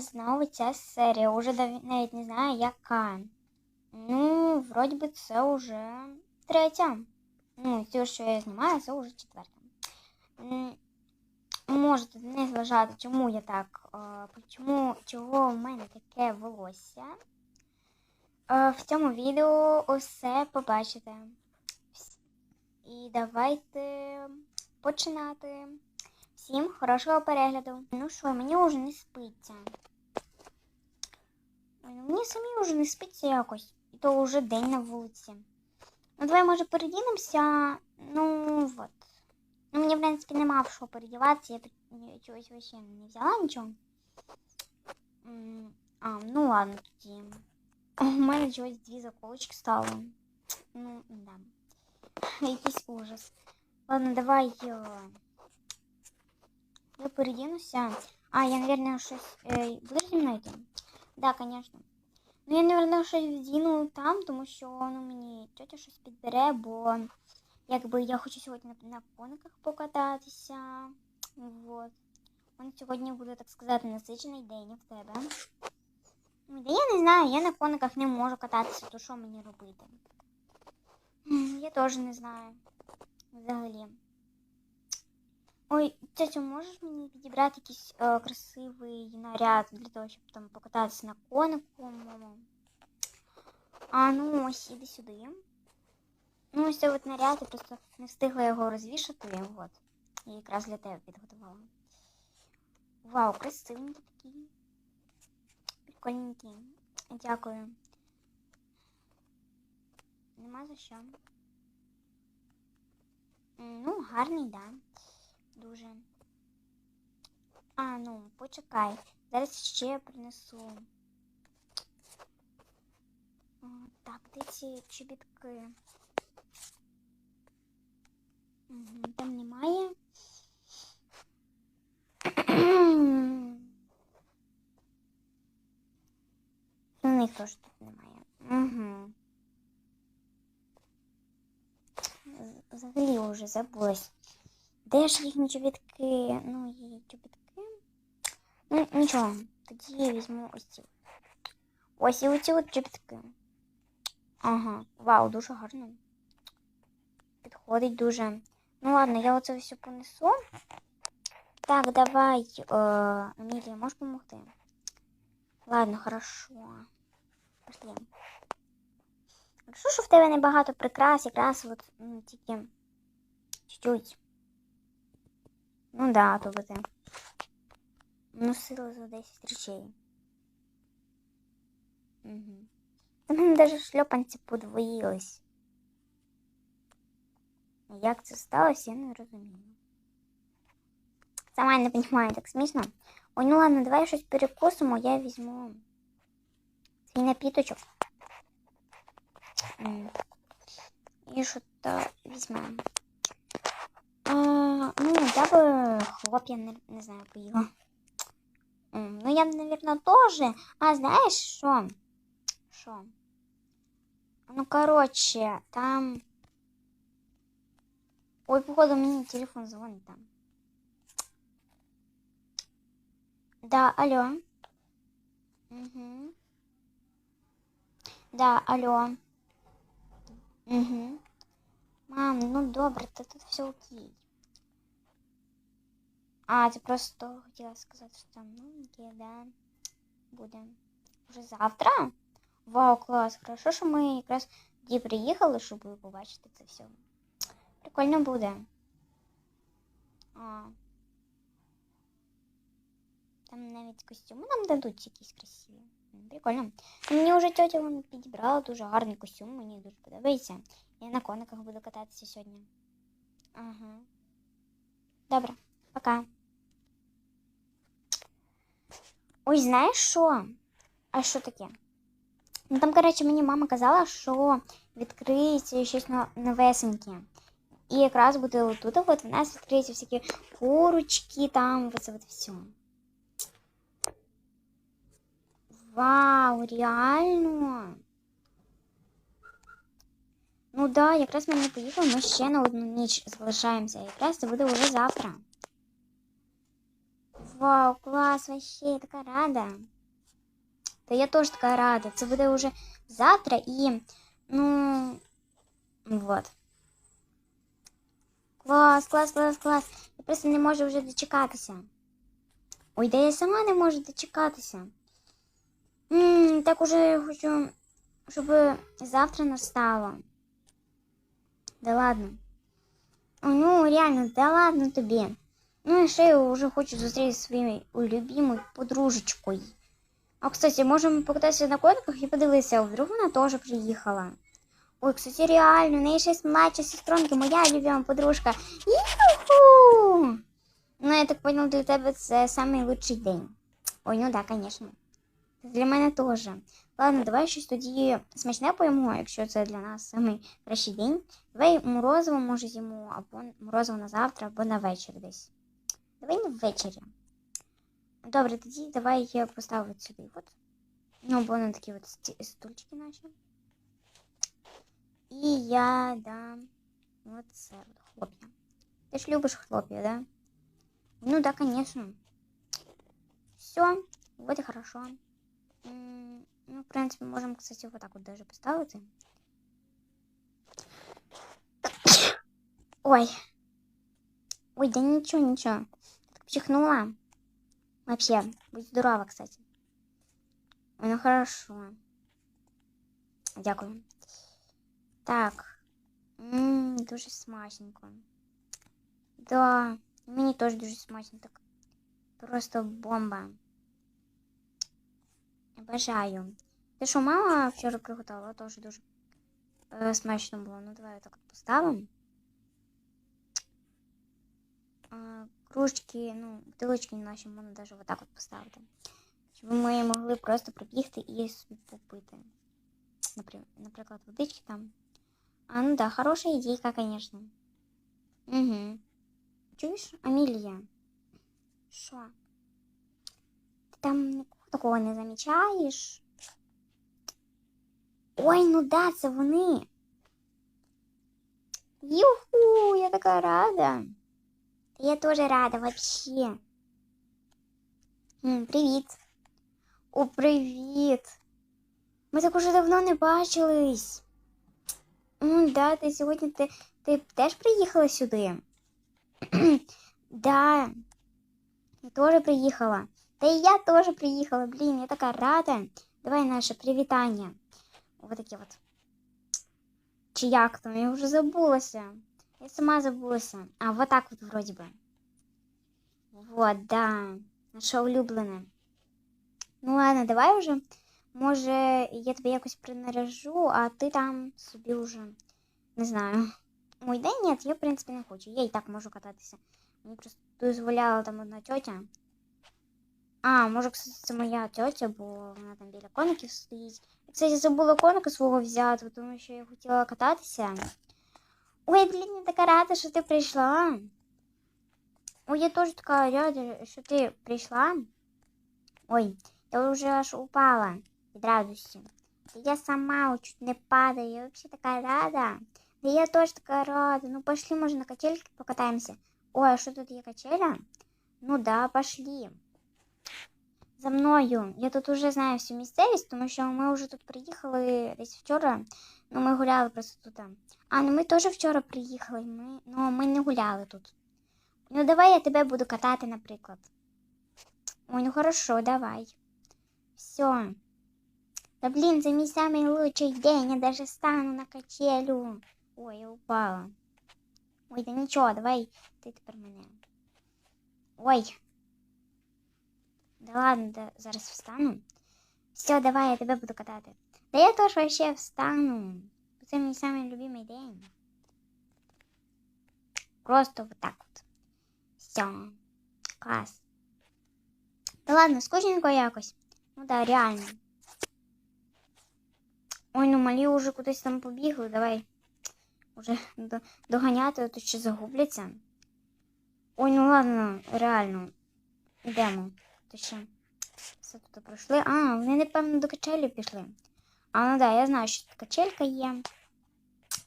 мене знову ця серія. Уже навіть не знаю, яка. Ну, вроді би, це вже третя. Ну, те, що я знімаю, це вже четверта. Можете не зважати, чому я так, е, чому, чого в мене таке волосся. В цьому відео усе побачите. І давайте починати. Всім хорошого перегляду. Ну що, мені вже не спиться. Ну мені самі вже не спиться якось. І то вже день на вулиці. Ну, давай, може, передінемося. Ну, вот. Ну, мені, в принципі, нема в що передіватися, я тут чогось вообще не взяла нічого. А, ну ладно, тоді. У мене чогось дві заколочки стало. Ну, да. Якийсь ужас. Ладно, давай. е, Я передінуся. А, я, наверное, щось. Е, зі мною йти? Да, конечно. Ну, я, наверное, щось вдіну там, тому що ну, мені тетя щось підбере, бо якби я хочу сьогодні на, на кониках покататися. Вот. Он сьогодні буде, так сказати, насичений день в тебе. Ой, Да я не знаю, я на кониках не можу кататися, то що мені робити? М, Я теж не знаю. Взагалі. Ой, тетю, можеш мені підібрати якийсь е, красивий наряд для того, щоб там покататися на конику? А ну ось іди сюди. Ну, ось цей от наряд, я просто не встигла його розвішати. От. Я якраз для тебе підготувала. Вау, красивенький такий. Прикольненький. Дякую. Нема за що. Ну, гарний, да. Дуже. А, ну, почекай. Зараз ще принесу. О, так, де ці чобітки? Угу, там немає. У них теж тут немає. Угу. Взагалі вже забулась. Де ж їхні чобітки? Ну, її чобітки. Ну, нічого. Тоді я візьму ось ці. Ось і оці от чобітки. Ага, вау, дуже гарно. Підходить дуже. Ну ладно, я оце все понесу. Так, давай, е, Амілія, можеш допомогти? Ладно, хорошо. Пошли. Хорошо, що в тебе небагато прикрас, якраз от м, тільки чуть-чуть. Ну да, то би ти носила за 10 речей. Угу. У мене навіть шльопанці подвоїлись. Як це сталося, я не розумію. Сама не розумію, так смішно. Ой, ну ладно, давай щось перекусимо, я візьму свій напіточок. І що то візьмемо. А, ну, я би хлоп'я, не, не знаю, поїла. М, Ну, я, наверное, тоже. А, знаєш що? Що? Ну, короче, там... Ой, походу, мені телефон дзвонить там. Да, алло. Угу. Да, алло. Угу. Мам, ну добре, то тут все окей. А, ти просто хотіла сказати, що там, ну, окей, да. Буде. Уже завтра? Вау, клас. Хорошо, що ми якраз тоді приїхали, щоб побачити це все. Прикольно буде. А. Там навіть костюми нам дадуть якісь красиві. Прикольно. Мені вже тетя вон підібрала дуже гарний костюм, мені дуже подобається. Я на кониках буду кататися сьогодні. Ага. Добре, пока. Ой, знаєш що? А що таке? Ну там, коротше, мені мама казала, що відкриється щось но- новесеньке. І якраз буде отут, от в нас відкриються всякі курочки, там, оце от все. Вау, реально. Ну да, якраз ми не поїхали, ми ще на одну ніч залишаємося. Якраз це буде вже завтра. Вау, клас, вообще, я така рада. Та я теж така рада. Це буде вже завтра і. Ну. Вот. Клас, клас, клас, клас. Я просто не можу вже дочекатися. Ой, да я сама не можу дочекатися. М, так уже хочу, щоб завтра настало. Да ладно. Ну, реально, да ладно тобі. Ну, і ще я вже хочу зустрітися зі своєю улюбимою подружечкою. А, кстати, можемо покататися на кониках і подивитися, вдруг вона теж приїхала. Ой, кстати, реально, у неї є младша сестренка, моя любима подружка. Юху! Ну, я так понял, для тебе це лучший день. Ой, ну да, конечно. Для мене теж. Ладно, давай щось тоді смачне поїмо, якщо це для нас самий кращий день. Давай морозиво, може, з'їмо, або морозиво на завтра, або на вечір десь. Давай на ввечері. Добре, тоді давай я поставлю от сюди. От. Ну, бо вони такі от сті- стульчики наші. І я дам оце от хлоп'я. Ти ж любиш хлоп'я, да? Ну да, конечно. Все, вот и хорошо. М, Ну, в принципе, можем, кстати, вот так вот даже поставить. Ой. Ой, да ничего, ничего. Так чихнула. Вообще, будь здорова, кстати. Ну хорошо. Дякую. Так. Ммм, дуже смачненько. Да, мені теж дуже смачно так. Просто бомба. Бажаю. Те, що мама вчора приготувала, теж дуже е, смачно було. Ну, давай так от поставимо А, кружки, ну, бутилочки наші можна навіть отак от поставити. Щоб ми могли просто пробігти і собі попити. Напри- Наприклад, водички там. А, ну да, хороша ідейка, конечно. Угу. Чуєш, Амілія? Що? Ти там нікого такого не замічаєш? Ой, ну да, це вони. Юху, я така рада. Я теж рада вообще. М, Привіт. О, привіт. Ми так уже давно не бачились. М, да, ти сьогодні ти, ти теж приїхала сюди? да. Я теж приїхала. Та і я теж приїхала. Блін, я така рада. Давай наше привітання. Ось таке от. Чи як там? Я вже забулася. Я сама забулася. А, вот так вот вроде бы. Вот, да. Наше улюблене. Ну ладно, давай уже. Може, я тебе якось принаряжу, а ти там собі вже не знаю. Ой, да ні, я в принципі не хочу. Я і так можу кататися. Мені просто дозволяла там одна тьотя. А, може, кстати, це моя тьотя, бо вона там біля коників стоїть. Я, кстати, забула коника свого взяти, тому що я хотіла кататися. Ой, блін, я така рада, що ти прийшла. Ой, я теж така рада, що ти прийшла. Ой, я вже аж упала від радості. Та я сама чуть не падаю, я взагалі така рада. Да я теж така рада. Ну пошли, може, на качельки покатаємося. Ой, а що тут є качеля? Ну да, пошли. За мною. Я тут уже знаю всю місцевість, тому що ми вже тут приїхали десь вчора. Ну, ми гуляли просто тут. А, ну ми теж вчора приїхали. Ми... Ну, ми не гуляли тут. Ну, давай я тебе буду катати, наприклад. Ой, ну хорошо, давай. Все. Да блин, за мій самый лучший день, я даже стану на качелю. Ой, я упала. Ой, да нічого, давай ти тепер мене. Ой. Да ладно, да, зараз встану. Все, давай, я тебе буду катати. Да я теж вообще встану. Це мій самий любимий день. Просто вот так вот. Все. Клас. Да ладно, скучненько якось. Ну да, реально. Ой, ну малі уже кудись там побігли, давай. Уже до- доганяти, а то ще загубляться. Ой, ну ладно, реально. Ще все тут пройшли. А, вони, напевно, до качелі пішли. А, ну да, я знаю, що тут качелька є.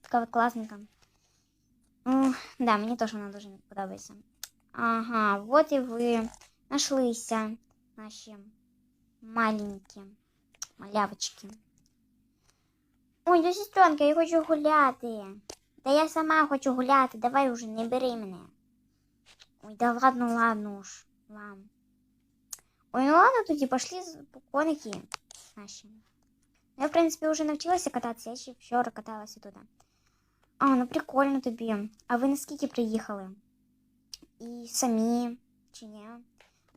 Така от класненька. Ну, да, мені теж вона дуже подобається. Ага, от і ви. нашлися наші маленькі малявочки. Ой, до сестренка, я хочу гуляти. Та я сама хочу гуляти, давай уже не бери мене. Ой, да ладно, ладно уж вам. Ой, ну ладно, тоді пошли з- по коники наші. Ну, Я, в принципі, вже навчилася кататися, я ще вчора каталася туди. А, ну прикольно тобі. А ви наскільки приїхали? І самі чи ні?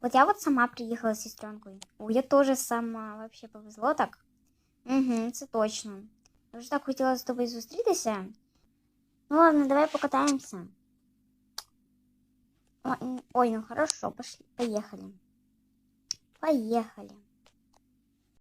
От я от сама приїхала з сестренкою. О, я теж сама вообще повезло так. Угу, це точно. Я вже так хотіла з тобою зустрітися. Ну ладно, давай покатаємося. Ой, м, Ой, ну хорошо, пошли, поехали. Поехали.